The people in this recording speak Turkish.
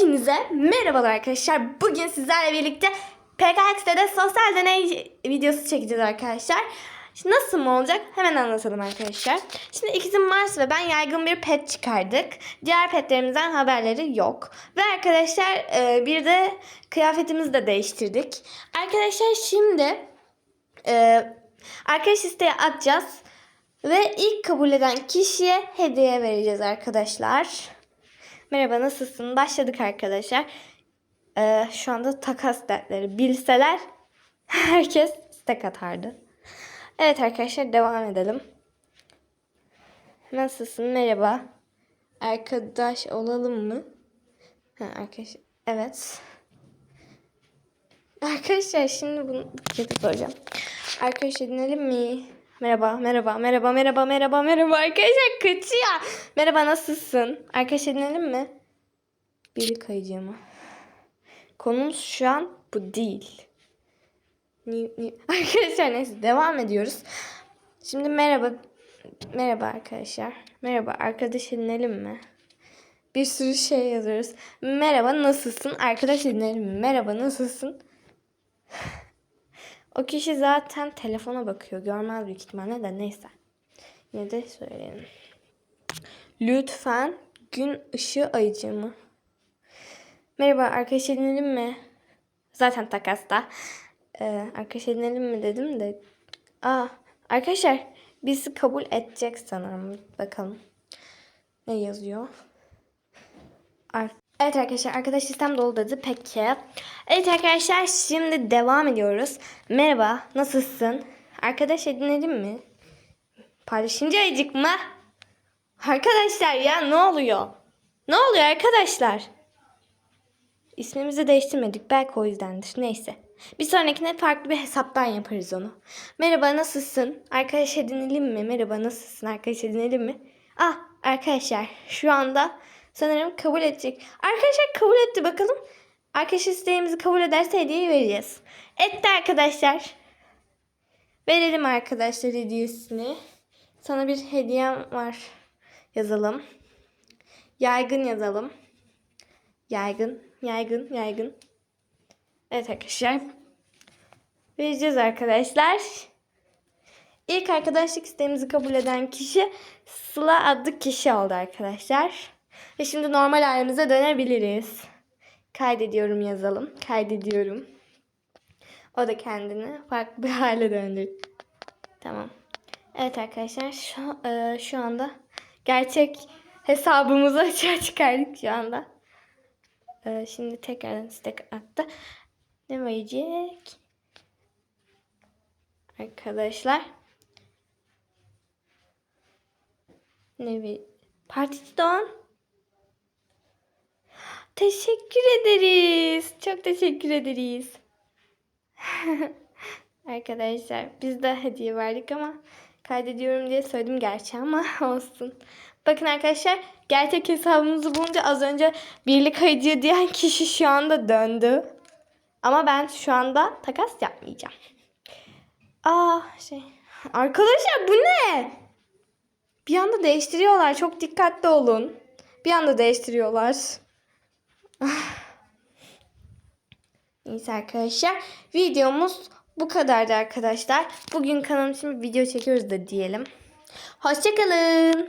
Hepinize merhabalar arkadaşlar. Bugün sizlerle birlikte PKX'de sosyal deney videosu çekeceğiz arkadaşlar. Şimdi nasıl mı olacak? Hemen anlatalım arkadaşlar. Şimdi ikizim Mars ve ben yaygın bir pet çıkardık. Diğer petlerimizden haberleri yok. Ve arkadaşlar e, bir de kıyafetimizi de değiştirdik. Arkadaşlar şimdi e, arkadaş isteği atacağız. Ve ilk kabul eden kişiye hediye vereceğiz arkadaşlar. Merhaba nasılsın? Başladık arkadaşlar. Ee, şu anda takas dertleri. Bilseler herkes istek atardı. Evet arkadaşlar devam edelim. Nasılsın? Merhaba. Arkadaş olalım mı? Ha, arkadaş. Evet. Arkadaşlar şimdi bunu kötü soracağım. Arkadaş edinelim mi? Merhaba, merhaba, merhaba, merhaba, merhaba, merhaba. Arkadaşlar kaçıyor. Merhaba nasılsın? Arkadaş edinelim mi? Biri kayıcı mı? Konumuz şu an bu değil. Arkadaşlar neyse devam ediyoruz. Şimdi merhaba. Merhaba arkadaşlar. Merhaba arkadaş edinelim mi? Bir sürü şey yazıyoruz. Merhaba nasılsın? Arkadaş edinelim mi? Merhaba nasılsın? O kişi zaten telefona bakıyor. Görmez büyük ihtimalle de neyse. Yine de söyleyelim. Lütfen gün ışığı ayıcı mı? Merhaba arkadaş edinelim mi? Zaten takasta. Ee, arkadaş edinelim mi dedim de. Aa, arkadaşlar bizi kabul edecek sanırım. Bakalım. Ne yazıyor? Ar- Evet arkadaşlar arkadaş sistem dolu dedi. Peki. Evet arkadaşlar şimdi devam ediyoruz. Merhaba nasılsın? Arkadaş edinelim mi? Paylaşınca ayıcık mı? Arkadaşlar ya ne oluyor? Ne oluyor arkadaşlar? İsmimizi değiştirmedik. Belki o yüzdendir. Neyse. Bir sonrakine farklı bir hesaptan yaparız onu. Merhaba nasılsın? Arkadaş edinelim mi? Merhaba nasılsın? Arkadaş edinelim mi? Ah arkadaşlar şu anda sanırım kabul edecek. Arkadaşlar kabul etti bakalım. Arkadaş isteğimizi kabul ederse hediyeyi vereceğiz. Etti arkadaşlar. Verelim arkadaşlar hediyesini. Sana bir hediyem var. Yazalım. Yaygın yazalım. Yaygın, yaygın, yaygın. Evet arkadaşlar. Vereceğiz arkadaşlar. İlk arkadaşlık isteğimizi kabul eden kişi Sıla adlı kişi oldu arkadaşlar. Ve şimdi normal halimize dönebiliriz. Kaydediyorum yazalım. Kaydediyorum. O da kendini farklı bir hale döndü. Tamam. Evet arkadaşlar şu, e, şu anda gerçek hesabımızı açığa çıkardık şu anda. E, şimdi tekrardan istek attı. Ne verecek? Arkadaşlar. Ne ver? Partisi Doğan. Teşekkür ederiz. Çok teşekkür ederiz. Arkadaşlar biz de hediye verdik ama kaydediyorum diye söyledim gerçi ama olsun. Bakın arkadaşlar gerçek hesabımızı bulunca az önce birlik hediye diyen kişi şu anda döndü. Ama ben şu anda takas yapmayacağım. Aa şey. Arkadaşlar bu ne? Bir anda değiştiriyorlar. Çok dikkatli olun. Bir anda değiştiriyorlar. Neyse arkadaşlar. Videomuz bu kadardı arkadaşlar. Bugün kanalım için video çekiyoruz da diyelim. Hoşçakalın.